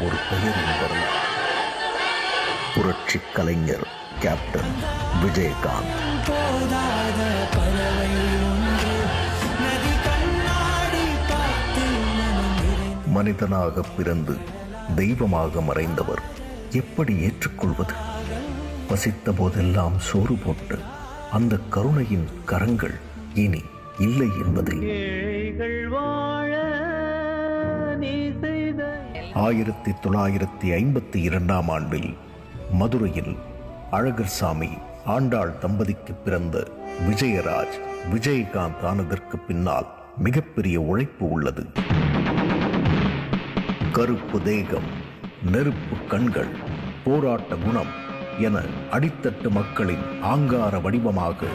ஒரு பெயர் என்பது புரட்சி கலைஞர் கேப்டன் விஜயகாந்த். மனிதனாக பிறந்து தெய்வமாக மறைந்தவர் எப்படி ஏற்றுக்கொள்வது? வசித்த போதெல்லாம் சோறு போட்டு அந்த கருணையின் கரங்கள் இனி இல்லை என்பதை. ஆயிரத்தி தொள்ளாயிரத்தி ஐம்பத்தி இரண்டாம் ஆண்டில் மதுரையில் அழகர் சாமி ஆண்டாள் தம்பதிக்கு பிறந்த விஜயராஜ் விஜயகாந்த் ஆனதற்கு பின்னால் மிகப்பெரிய உழைப்பு உள்ளது. கருப்பு தேகம் நெருப்பு கண்கள் போராட்ட குணம் என அடித்தட்டு மக்களின் ஆங்கார வடிவமாக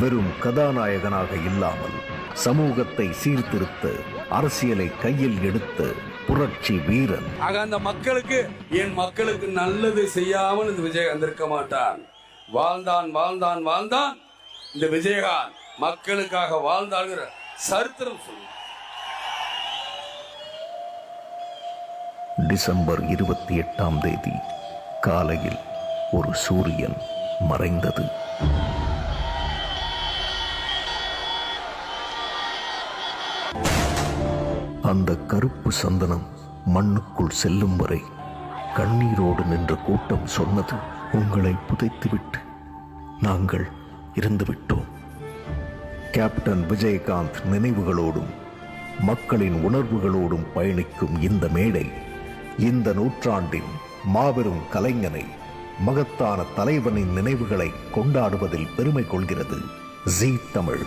வெறும் கதாநாயகனாக இல்லாமல் சமூகத்தை சீர்திருத்த அரசியலை கையில் எடுத்து புரட்சி வீரன். ஆக அந்த மக்களுக்கு என் மக்களுக்கு நல்லது செய்யாமல் இந்த விஜயகாந்த் இருக்க மாட்டான். வாழ்ந்தான் வாழ்ந்தான் வாழ்ந்தான். இந்த விஜயகாந்த் மக்களுக்காக வாழ்ந்தாங்கிற சரித்திரம் சொல்லு டிசம்பர் இருபத்தி எட்டாம் தேதி காலையில் ஒரு சூரியன் மறைந்தது. அந்த கருப்பு சந்தனம் மண்ணுக்குள் செல்லும் வரை கண்ணீரோடு நின்ற கூட்டம் சொன்னது உங்களை புதைத்துவிட்டு நாங்கள் இருந்துவிட்டோம். கேப்டன் விஜயகாந்த் நினைவுகளோடும் மக்களின் உணர்வுகளோடும் பயணிக்கும் இந்த மேடை இந்த நூற்றாண்டின் மாபெரும் கலைஞனை மகத்தான தலைவனின் நினைவுகளை கொண்டாடுவதில் பெருமை கொள்கிறது. ஜீ தமிழ்.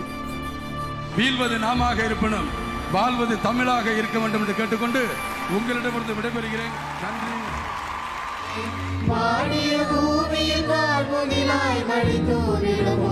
வீழ்வது நாமாக இருப்பினும் வாழ்வது தமிழாக இருக்க வேண்டும் என்று கேட்டுக்கொண்டு உங்களிடமிருந்து விடைபெறுகிறேன். நன்றி. வாடிய பூமியில் வாழ்வதிலாய் மழை தோன்றிடும்